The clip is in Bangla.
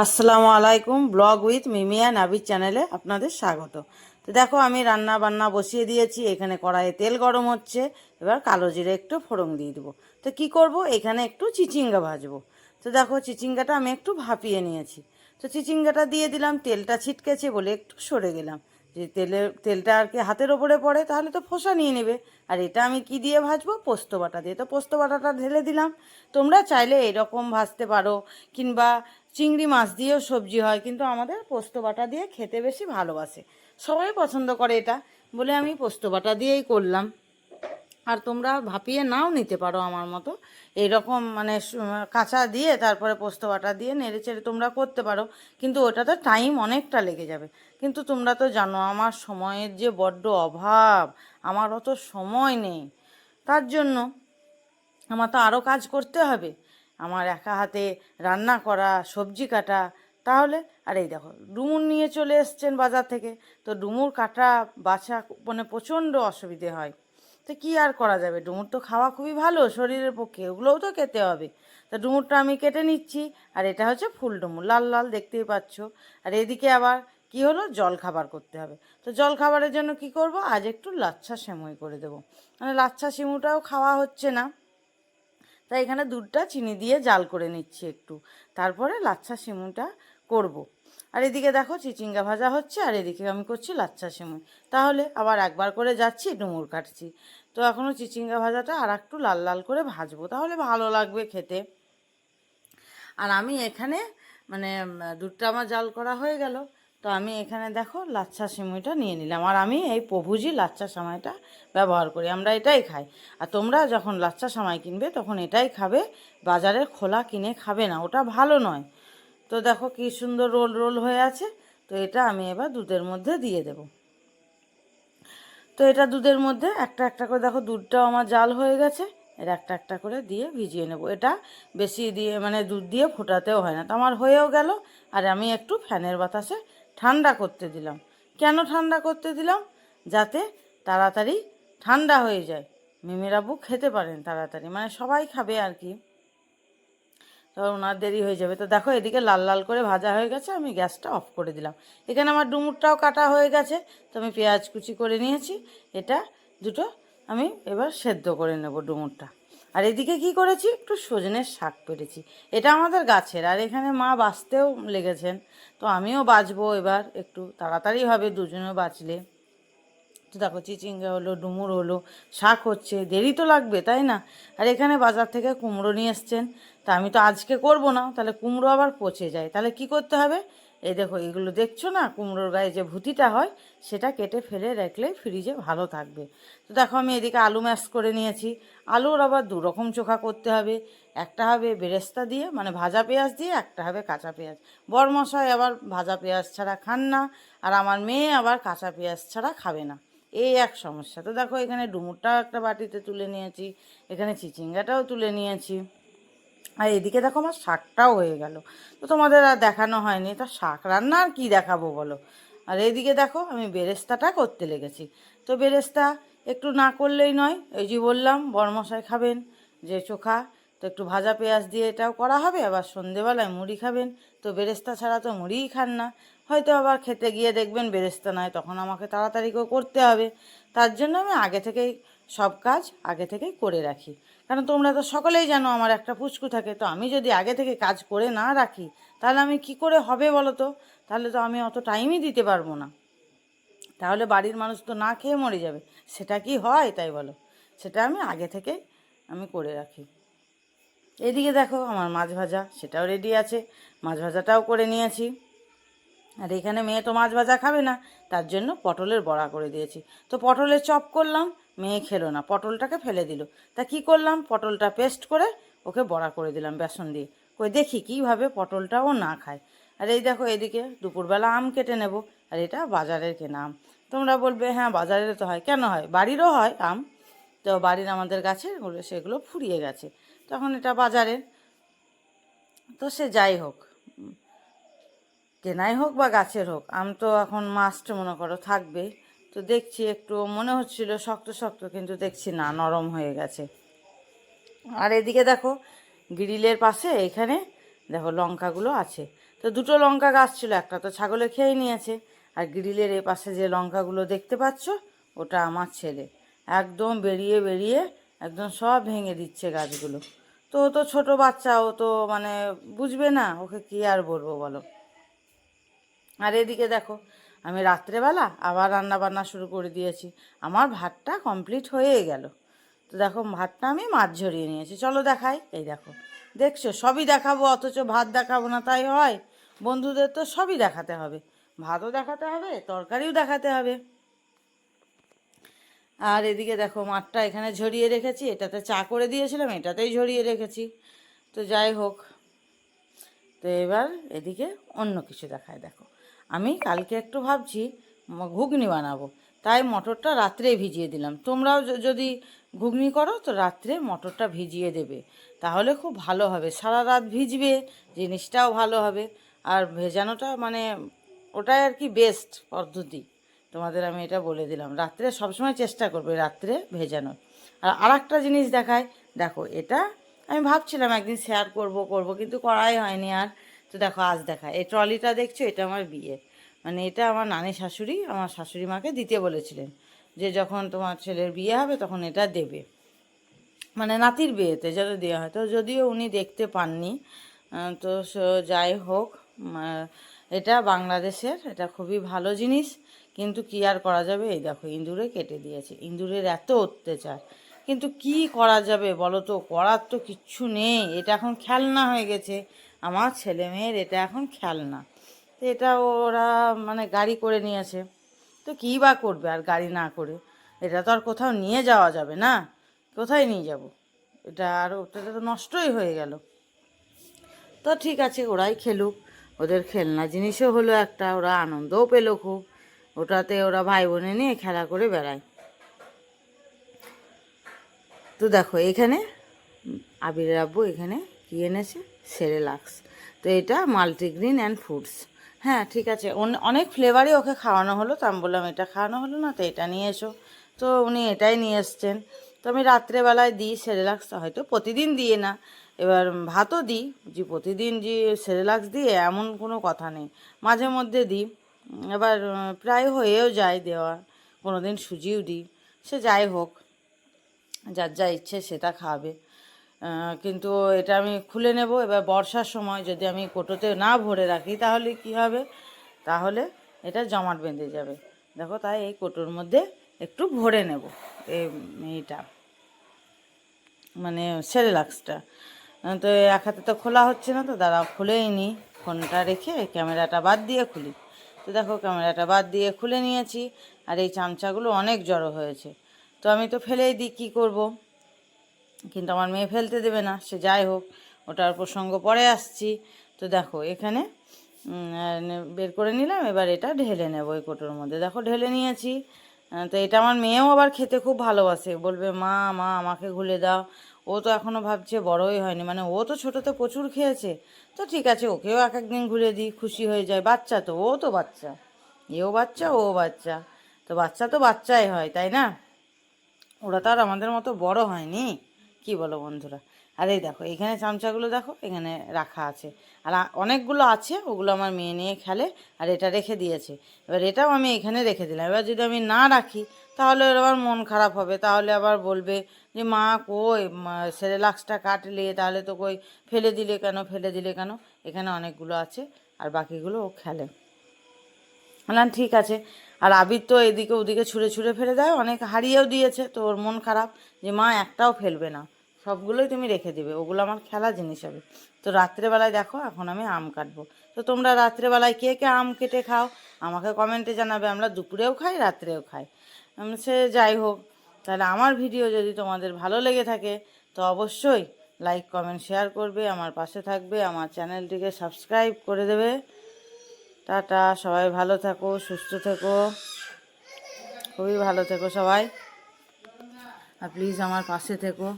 আসসালামু আলাইকুম ব্লগ উইথ মিমিয়া নাবির চ্যানেলে আপনাদের স্বাগত। তো দেখো, আমি রান্না বান্না বসিয়ে দিয়েছি, এখানে কড়াইয়ে তেল গরম হচ্ছে, এবার কালো জিরে একটু ফোড়ন দিয়ে দেবো। তো কি করব, এখানে একটু চিচিঙ্গা ভাজবো। তো দেখো, চিচিঙ্গাটা আমি একটু ভাপিয়ে নিয়েছি। তো চিচিঙ্গাটা দিয়ে দিলাম, তেলটা ছিটকেছে বলে একটু সরে গেলাম। যে তেলের তেলটা আর কি হাতের ওপরে পড়ে, তাহলে তো ফোসা নিয়ে নেবে। আর এটা আমি কি দিয়ে ভাজবো? পোস্ত বাটা দিয়ে। তো পোস্ত বাটাটা ঢেলে দিলাম। তোমরা চাইলে এরকম ভাজতে পারো, কিংবা চিংড়ি মাছ দিয়েও সবজি হয়, কিন্তু আমাদের পোস্ত বাটা দিয়ে খেতে বেশি ভালোবাসে। সবাই পছন্দ করে এটা, বলে আমি পোস্ত বাটা দিয়েই করলাম। আর তোমরা ভাপিয়ে নাও নিতে পারো আমার মতো। এইরকম মানে কাঁচা দিয়ে তারপরে পোস্ত বাটা দিয়ে নেড়ে চেড়ে তোমরা করতে পারো, কিন্তু ওটাতে টাইম অনেকটা লেগে যাবে। কিন্তু তোমরা তো জানো, আমার সময়ের যে বড্ড অভাব আমার অত সময় নেই। তার জন্য আমার তো আরও কাজ করতে হবে। আমার একা হাতে রান্না করা, সবজি কাটা, তাহলে, আর এই দেখো, ডুমুর নিয়ে চলে এসছেন বাজার থেকে। তো ডুমুর কাটা, বাছা মানে প্রচণ্ড অসুবিধে হয়। তো কী আর করা যাবে? ডুমুর তো খাওয়া খুবই ভালো, শরীরের পক্ষে ওগুলোও তো খেতে হবে। তো ডুমুরটা আমি কেটে নিচ্ছি, আর এটা হচ্ছে ফুল ডুমুর, লাল লাল দেখতেই পাচ্ছ। আর এদিকে আবার কি হলো? জল খাবার করতে হবে। তো জল খাবারের জন্য কি করব? আজ একটু লাচ্ছা সেমুই করে দেবো। মানে লাচ্ছা সিমুটাও খাওয়া হচ্ছে না। তাই এখানে দুধটা চিনি দিয়ে জাল করে নিচ্ছি একটু। তারপরে লাচ্ছা সিমুটা করব। আর এদিকে দেখো চিচিঙ্গা ভাজা হচ্ছে, আর এদিকে আমি করছি লাচ্ছা সিমুই তাহলে আবার একবার করে যাচ্ছি, ডুমুর কাটছি। তো এখনও চিচিঙ্গা ভাজাটা আর একটু লাল লাল করে ভাজবো, তাহলে ভালো লাগবে খেতে। আর আমি এখানে মানে দুধটা আমার জাল করা হয়ে গেল। তো আমি এখানে দেখো লাচ্ছা সিমুইটা নিয়ে নিলাম। আর আমি এই প্রভুজি লাচ্ছা সামাইটা ব্যবহার করি, আমরা এটাই খাই। আর তোমরা যখন লাচ্ছা সামাই কিনবে, তখন এটাই খাবে, বাজারের খোলা কিনে খাবে না, ওটা ভালো নয়। তো দেখো কি সুন্দর রোল রোল হয়ে আছে, তো এটা আমি এবার দুধের মধ্যে দিয়ে দেবো। তো এটা দুধের মধ্যে একটা একটা করে, দেখো দুধটাও আমার জাল হয়ে গেছে, এর একটা একটা করে দিয়ে ভিজিয়ে নেব। এটা বেশি দিয়ে মানে দুধ দিয়ে ফোটাতেও হয় না। তো আমার হয়েও গেল, আর আমি একটু ফ্যানের বাতাসে ঠান্ডা করতে দিলাম। কেন ঠান্ডা করতে দিলাম? যাতে তাড়াতাড়ি ঠান্ডা হয়ে যায়। মিমিরাবু খেতে পারেন তাড়াতাড়ি মানে সবাই খাবে আর কি। তো ওনার দেরি হয়ে যাবে। তো দেখো, এদিকে লাল লাল করে ভাজা হয়ে গেছে, আমি গ্যাসটা অফ করে দিলাম। এখানে আমার ডুমুরটাও কাটা হয়ে গেছে, তো আমি পেঁয়াজ কুচি করে নিয়েছি। এটা দুটো আমি এবার সেদ্ধ করে নেব ডুমুরটা। আর এদিকে কি করেছি? একটু সজনের শাক পেরেছি। এটা আমাদের গাছের, আর এখানে মা বাঁচতেও লেগেছেন। তো আমিও বাঁচবো এবার, একটু তাড়াতাড়ি হবে দুজনেও বাঁচলে। তো দেখো, চিচিঙ্গা হলো, ডুমুর হলো, শাক হচ্ছে, দেরি তো লাগবে, তাই না? আর এখানে বাজার থেকে কুমড়ো নিয়ে এসছেন। তা আমি তো আজকে করব না, তাহলে কুমড়ো আবার পচে যায়। তাহলে কি করতে হবে? এই দেখো, এগুলো দেখছ না? কুমড়োর গায়ে যে ভুতিটা হয়, সেটা কেটে ফেলে রাখলে ফ্রিজে ভালো থাকবে। তো দেখো, আমি এদিকে আলু ম্যাশ করে নিয়েছি। আলুর আবার দু রকম চোখা করতে হবে। একটা হবে বেরেস্তা দিয়ে মানে ভাজা পেঁয়াজ দিয়ে, একটা হবে কাঁচা পেঁয়াজ। বরমশাই আবার ভাজা পেঁয়াজ ছাড়া খান না, আর আমার মেয়ে আবার কাঁচা পেঁয়াজ ছাড়া খাবে না। এই এক সমস্যা। তো দেখো, এখানে ডুমুরটাও একটা বাটিতে তুলে নিয়েছি, এখানে চিচিঙ্গাটাও তুলে নিয়েছি। আর এদিকে দেখো আমার শাকটাও হয়ে গেল। তো তোমাদের আর দেখানো হয়নি। তা শাক রান্না আর কী দেখাবো বলো? আর এদিকে দেখো আমি বেরেস্তাটা করতে লেগেছি। তো বেরেস্তা একটু না করলেই নয়, এই যে বললাম, বরমশাই খাবেন, যে চোখা, তো একটু ভাজা পেঁয়াজ দিয়ে এটাও করা হবে, আবার সন্ধেবেলায় মুড়ি খাবেন। তো বেরেস্তা ছাড়া তো মুড়িই খান না। হয়তো আবার খেতে গিয়ে দেখবেন বেরেস্তা নয়, তখন আমাকে তাড়াতাড়ি করে করতে হবে। তার জন্য আমি আগে থেকেই সব কাজ আগে থেকেই করে রাখি। কারণ তোমরা তো সকলেই জানো আমার একটা পুচকু থাকে, তো আমি যদি আগে থেকে কাজ করে না রাখি, তাহলে আমি কি করে হবে বলো তো তাহলে তো আমি অত টাইমই দিতে পারব না। তাহলে বাড়ির মানুষ তো না খেয়ে মরে যাবে। সেটা কি হয় তাই বলো? সেটা আমি আগে থেকে আমি করে রাখি। এদিকে দেখো আমার মাছ ভাজা, সেটাও রেডি আছে। মাছ ভাজাটাও করে নিয়েছি। আর এখানে মেয়ে তো মাছ ভাজা খাবে না, তার জন্য পটলের বড়া করে দিয়েছি। তো পটলের চপ করলাম মেয়ে খেলো না, পটলটাকে ফেলে দিল। তা কি করলাম? পটলটা পেস্ট করে ওকে বড়া করে দিলাম বেসন দিয়ে। কই দেখি কীভাবে পটলটাও না খায়। আর এই দেখো এদিকে দুপুরবেলা আম কেটে নেব, আর এটা বাজারের কেনা আম। তোমরা বলবে হ্যাঁ বাজারে তো হয়। কেন হয়? বাড়িরও হয় আম। তো বাড়ির আমাদের গাছে সেগুলো ফুরিয়ে গেছে। তখন এটা বাজারে তো সে যাই হোক কেনাই হোক বা গাছের হোক, আম তো এখন মাস্ট মনে করো থাকবে তো দেখছি একটু, মনে হচ্ছিল শক্ত শক্ত, কিন্তু দেখছি না, নরম হয়ে গেছে। আর এদিকে দেখো, গ্রিলের পাশে এখানে দেখো লঙ্কাগুলো আছে। তো দুটো লঙ্কা গাছ ছিল, একটা তো ছাগলে খেয়ে নিয়েছে। আর গ্রিলের এ পাশে যে লঙ্কাগুলো দেখতে পাচ্ছ, ওটা আমার ছেলে। একদম বেরিয়ে বেরিয়ে একদম সব ভেঙে দিচ্ছে গাছগুলো। তো ও তো ছোটো বাচ্চা, ও তো মানে বুঝবে না, ওকে কী আর বলব বলো। আর এদিকে দেখো আমি রাত্রেবেলা আবার রান্না বান্না শুরু করে দিয়েছি। আমার ভাতটা কমপ্লিট হয়ে গেল। তো দেখো, ভাতটা আমি মাছ ঝরিয়ে নিয়েছি। চলো দেখাই। এই দেখো, দেখছ? সবই দেখাবো, অথচ ভাত দেখাবো না, তাই হয়। বন্ধুদের তো সবই দেখাতে হবে। ভাতও দেখাতে হবে, তরকারিও দেখাতে হবে। আর এদিকে দেখো, মাঠটা এখানে ঝরিয়ে রেখেছি। এটাতে চা করে দিয়েছিলাম, এটাতেই ঝরিয়ে রেখেছি। তো যাই হোক, তো এবার এদিকে অন্য কিছু দেখায়, দেখো। আমি কালকে একটু ভাবছি ঘুগনি বানাবো। তাই মটরটা রাত্রে ভিজিয়ে দিলাম। তোমরাও যদি ঘুগনি করো, তো রাত্রে মটরটা ভিজিয়ে দেবে। তাহলে খুব ভালো হবে। সারা রাত ভিজবে, জিনিসটাও ভালো হবে। আর ভেজানোটা মানে ওটাই আর কি বেস্ট পদ্ধতি। তোমাদের আমি এটা বলে দিলাম। রাত্রে সবসময় চেষ্টা করবে রাত্রে ভেজানোর। আর আর একটা জিনিস দেখায়। দেখো, এটা আমি ভাবছিলাম একদিন শেয়ার করব করব, কিন্তু করাই হয়নি আর। তো দেখো, আজ দেখায় এই ট্রলিটা দেখছ? এটা আমার বিয়ে। মানে এটা আমার নানি শাশুড়ি, আমার শাশুড়ি মাকে দিতে বলেছিলেন যে যখন তোমার ছেলের বিয়ে হবে তখন এটা দেবে। মানে নাতির বিয়েতে যেন দেওয়া হয়। তো যদিও উনি দেখতে পাননি তো যাই হোক এটা বাংলাদেশের, এটা খুবই ভালো জিনিস। কিন্তু কি আর করা যাবে? এই দেখো, ইঁদুরে কেটে দিয়েছে। ইঁদুরের এত অত্যাচার। কিন্তু কি করা যাবে বলো তো? করার তো কিচ্ছু নেই। এটা এখন খেলনা হয়ে গেছে। আমার ছেলে মেয়ের এটা এখন খেলনা। তো এটা ওরা মানে গাড়ি করে নিয়েছে। তো কী বা করবে আর গাড়ি না করে? এটা তো আর কোথাও নিয়ে যাওয়া যাবে না। কোথায় নিয়ে যাব? এটা আর ওটা তো নষ্টই হয়ে গেল। তো ঠিক আছে, ওরাই খেলুক। ওদের খেলনা জিনিসও হলো একটা, ওরা আনন্দও পেল খুব। ওটাতে ওরা ভাই বোনে নিয়ে খেলা করে বেড়ায়। তো দেখো, এখানে আবির আব্বু এখানে কি এনেছে? সেরেলাক্স। তো এটা মাল্টিগ্রিন অ্যান্ড ফুডস। হ্যাঁ ঠিক আছে। অনেক ফ্লেভারই ওকে খাওয়ানো হলো। তো আমি বললাম, এটা খাওয়ানো হলো না, তো এটা নিয়ে এসো। তো উনি এটাই নিয়ে এসছেন। তো আমি রাত্রেবেলায় দিই সেরেলাক্স, হয়তো প্রতিদিন দিয়ে না, এবার ভাতও দিই। যে প্রতিদিন যে সেরেলাক্স দিয়ে এমন কোনো কথা নেই। মাঝে মধ্যে দিই। এবার প্রায় হয়েও যায় দেওয়া কোনো দিন সুজিও দিই। সে যাই হোক, যার যা ইচ্ছে সেটা খাবে। কিন্তু এটা আমি খুলে নেব। এবার বর্ষার সময় যদি আমি কোটোতে না ভরে রাখি তাহলে কি হবে? তাহলে এটা জমাট বেঁধে যাবে। দেখো তাই এই কোটোর মধ্যে একটু ভরে নেব এই এইটা মানে সেরেলাক্সটা। তো এক হাতে তো খোলা হচ্ছে না তো দাঁড়াও, খুলেই নি। ফোনটা রেখে ক্যামেরাটা বাদ দিয়ে খুলি। তো দেখো ক্যামেরাটা বাদ দিয়ে খুলে নিয়েছি, আর এই চামচাগুলো অনেক জড়ো হয়েছে। তো আমি তো ফেলেই দিই, কী করব? কিন্তু আমার মেয়ে ফেলতে দেবে না, সে যাই হোক, ওটার প্রসঙ্গ পরে আসছি। তো দেখো, এখানে বের করে নিলাম, এবার এটা ঢেলে নেব ওই কোটোর মধ্যে। দেখো, ঢেলে নিয়েছি। তো এটা আমার মেয়েও আবার খেতে খুব ভালোবাসে। বলবে, মা মা, আমাকে ঘুলে দাও। ও তো এখনও ভাবছে বড়ই হয়নি। মানে ও তো ছোটোতে প্রচুর খেয়েছে। তো ঠিক আছে, ওকেও এক একদিন ঘুলে দিই, খুশি হয়ে যায়। বাচ্চা তো, ও তো বাচ্চা। এও বাচ্চা, ও বাচ্চা। তো বাচ্চা তো বাচ্চাই হয়, তাই না? ওরা তো আর আমাদের মতো বড় হয়নি। কি বলো বন্ধুরা? আর এই দেখো, এখানে চামচাগুলো দেখো, এখানে রাখা আছে। আর অনেকগুলো আছে, ওগুলো আমার মেয়ে নিয়ে খেলে, আর এটা রেখে দিয়েছে। এবার এটাও আমি এখানে রেখে দিলাম। এবার যদি আমি না রাখি, তাহলে ওর আবার মন খারাপ হবে। তাহলে আবার বলবে যে, মা, কই? সেরেলাক্সটা কাটলে, তাহলে তো কই ফেলে দিলে কেন? ফেলে দিলে কেন? এখানে অনেকগুলো আছে, আর বাকিগুলো ও খেলে। বললাম, ঠিক আছে। আর আবির তো এদিকে ওদিকে ছুঁড়ে ছুঁড়ে ফেলে দেয়, অনেক হারিয়েও দিয়েছে। তো ওর মন খারাপ যে, মা, একটাও ফেলবে না। সবগুলোই তুমি রেখে দেবে। ওগুলো আমার খেলা জিনিস হবে। তো রাত্রেবেলায় দেখো, এখন আমি আম কাটবো। তো তোমরা রাত্রেবেলায় কে কে আম কেটে খাও, আমাকে কমেন্টে জানাবে। আমরা দুপুরেও খাই, রাত্রেও খাই। সে যাই হোক, তাহলে আমার ভিডিও যদি তোমাদের ভালো লেগে থাকে, তো অবশ্যই লাইক কমেন্ট শেয়ার করবে, আমার পাশে থাকবে, আমার চ্যানেলটিকে সাবস্ক্রাইব করে দেবে। টাটা, সবাই ভালো থাকো, সুস্থ থেকো। খুবই ভালো থেকো সবাই। আর প্লিজ আমার পাশে থেকো।